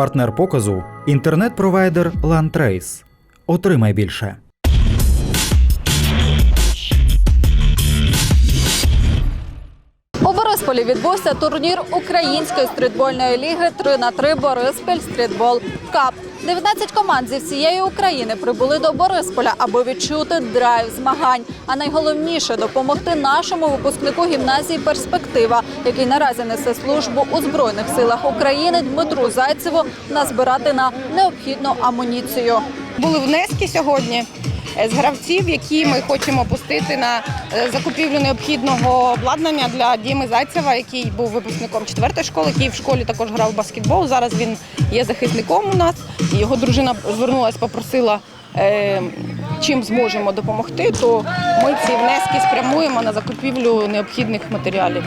Партнер показу інтернет-провайдер LandTrace. Отримай більше. У Борисполі відбувся турнір Української стрітбольної ліги 3 на 3 Бориспіль Стрітбол Кап. 19 команд зі всієї України прибули до Борисполя, аби відчути драйв змагань. А найголовніше допомогти нашому випускнику гімназії Перспектива, який наразі несе службу у збройних силах України Дмитру Зайцеву назбирати на необхідну амуніцію. Були внески сьогодні е, з гравців, які ми хочемо пустити на е, закупівлю необхідного обладнання для Діми Зайцева, який був випускником четвертої школи, який в школі також грав в баскетбол. Зараз він є захисником у нас. Його дружина звернулася, попросила. е, Чим зможемо допомогти, то ми ці внески спрямуємо на закупівлю необхідних матеріалів.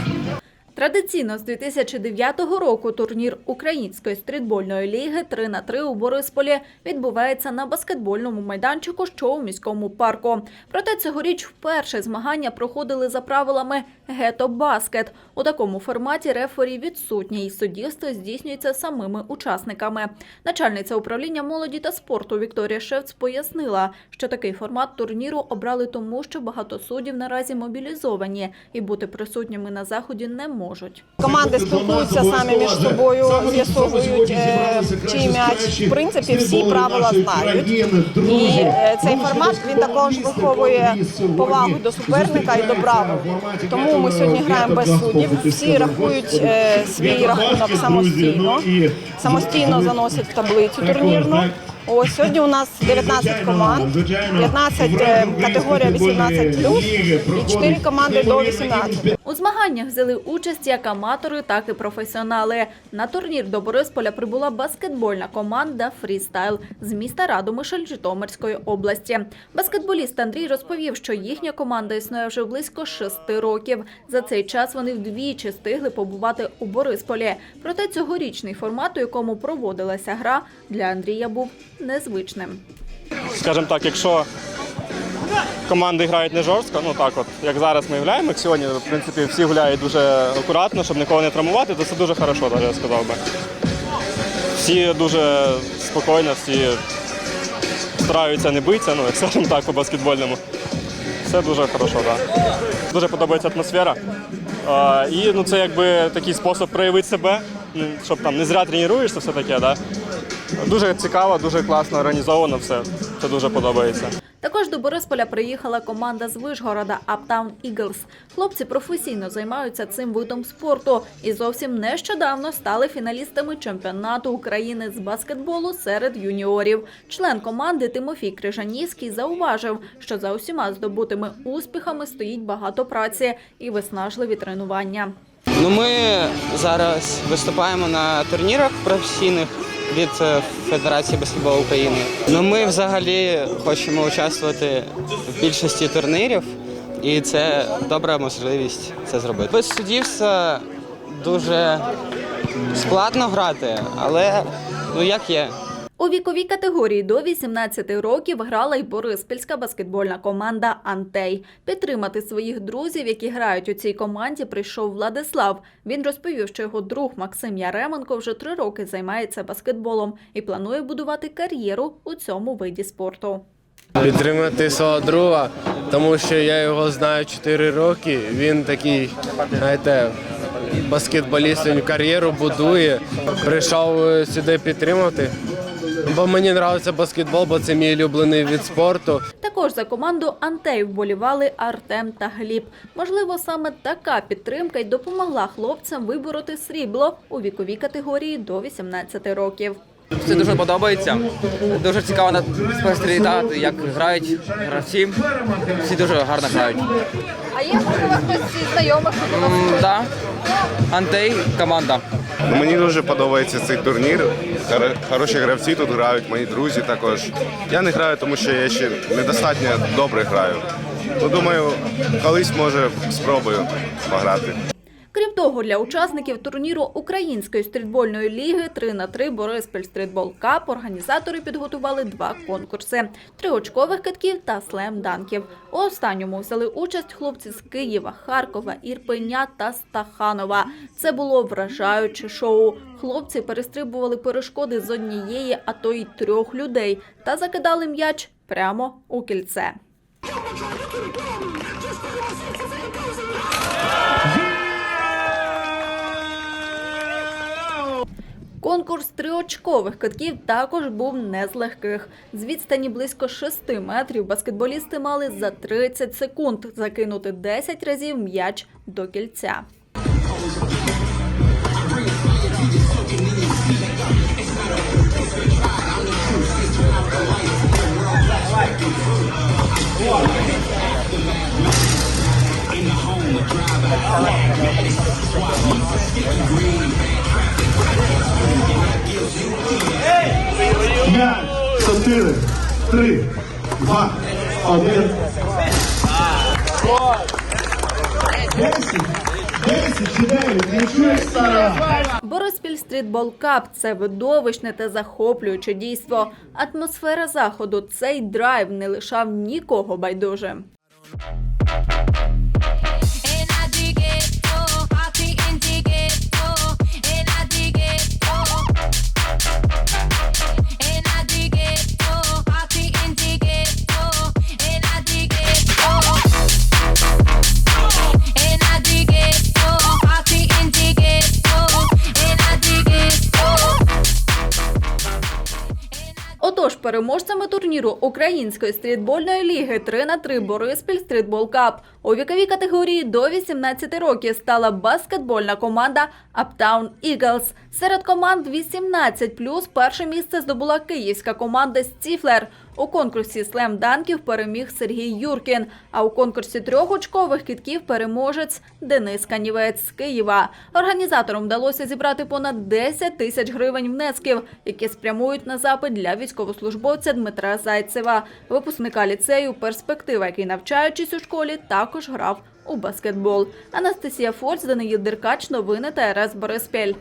Традиційно з 2009 року турнір Української стрітбольної ліги 3 на 3 у Борисполі відбувається на баскетбольному майданчику, що у міському парку. Проте цьогоріч вперше змагання проходили за правилами гето баскет. У такому форматі рефері відсутні і суддівство здійснюється самими учасниками. Начальниця управління молоді та спорту Вікторія Шевц пояснила, що такий формат турніру обрали тому, що багато суддів наразі мобілізовані і бути присутніми на заході не можуть. Команди спілкуються самі між собою, з'ясовують е, чий м'яч. В принципі, всі правила знають. І е, цей формат він також виховує повагу до суперника і до правил. Тому ми сьогодні граємо без суддів. Всі рахують е, свій рахунок самостійно, самостійно заносять в таблицю турнірну. Ось сьогодні у нас 19 команд, 15 е, категорія 18 і 4 команди до 18. У змаганнях взяли участь як аматори, так і професіонали. На турнір до Борисполя прибула баскетбольна команда Фрістайл з міста Радомишль Житомирської області. Баскетболіст Андрій розповів, що їхня команда існує вже близько шести років. За цей час вони вдвічі встигли побувати у Борисполі. Проте цьогорічний формат, у якому проводилася гра, для Андрія був незвичним. скажімо так, якщо команди грають не жорстко, ну так от, як зараз ми гуляємо, як сьогодні, в принципі, всі гуляють дуже акуратно, щоб нікого не травмувати, то це дуже хорошо, я сказав би. Всі дуже спокійно, всі стараються не битися, ну, як скажімо так, по баскетбольному. Все дуже хорошо, так. Да. Дуже подобається атмосфера. А, і ну, це якби такий спосіб проявити себе, ну, щоб там не зря тренуєшся, все таке, да. Дуже цікаво, дуже класно організовано все. Це дуже подобається. Також до Борисполя приїхала команда з Вишгорода Uptown Eagles. Хлопці професійно займаються цим видом спорту і зовсім нещодавно стали фіналістами чемпіонату України з баскетболу серед юніорів. Член команди Тимофій Крижанівський зауважив, що за усіма здобутими успіхами стоїть багато праці і виснажливі тренування. Ну, ми зараз виступаємо на турнірах професійних від е, Федерації баскетболу України. Ну, ми взагалі хочемо участвувати в більшості турнірів, і це добра можливість це зробити. Без суддівства дуже складно грати, але ну як є. У віковій категорії до 18 років грала й Бориспільська баскетбольна команда Антей. Підтримати своїх друзів, які грають у цій команді, прийшов Владислав. Він розповів, що його друг Максим Яременко вже три роки займається баскетболом і планує будувати кар'єру у цьому виді спорту. підтримати свого друга, тому що я його знаю 4 роки. Він такий, знаєте, баскетболіст, він кар'єру будує. Прийшов сюди підтримати. Бо мені подобається баскетбол, бо це мій улюблений від спорту. Також за команду Антей вболівали Артем та Гліб. Можливо, саме така підтримка й допомогла хлопцям вибороти срібло у віковій категорії до 18 років. Це дуже подобається. Дуже цікаво спостерігати, як грають гравці. Всі дуже гарно грають. А є можливо хтось зі знайомих? Да. Антей команда. Ну, Мені дуже подобається цей турнір. Хороші гравці тут грають, мої друзі також. Я не граю, тому що я ще недостатньо добре граю. Ну, думаю, колись може спробую пограти. Того, для учасників турніру Української стрітбольної ліги 3 на 3 Бориспіль Стрітбол Кап організатори підготували два конкурси: триочкових китків та слем-данків. У останньому взяли участь хлопці з Києва, Харкова, Ірпеня та Стаханова. Це було вражаюче шоу. Хлопці перестрибували перешкоди з однієї, а то й трьох людей та закидали м'яч прямо у кільце. Конкурс триочкових китків також був не з легких. З відстані близько 6 метрів баскетболісти мали за 30 секунд закинути 10 разів м'яч до кільця. Три, два, один. Десять, Стрітбол Кап це видовищне та захоплююче дійство. Атмосфера заходу, цей драйв не лишав нікого байдужим. Переможцями турніру Української стрітбольної ліги 3 на 3 Бориспіль Стрітбол Кап у віковій категорії до 18 років стала баскетбольна команда Uptown Eagles. Серед команд 18+, перше місце здобула київська команда Стіфлер. У конкурсі слем-данків переміг Сергій Юркін, а у конкурсі трьохочкових кітків переможець Денис Канівець з Києва. Організаторам вдалося зібрати понад 10 тисяч гривень внесків, які спрямують на запит для військовослужбовця Дмитра Зайцева, випускника ліцею «Перспектива», який, навчаючись у школі, також грав у баскетбол. Анастасія Форс, Даниїл Деркач, новини ТРС Бориспіль.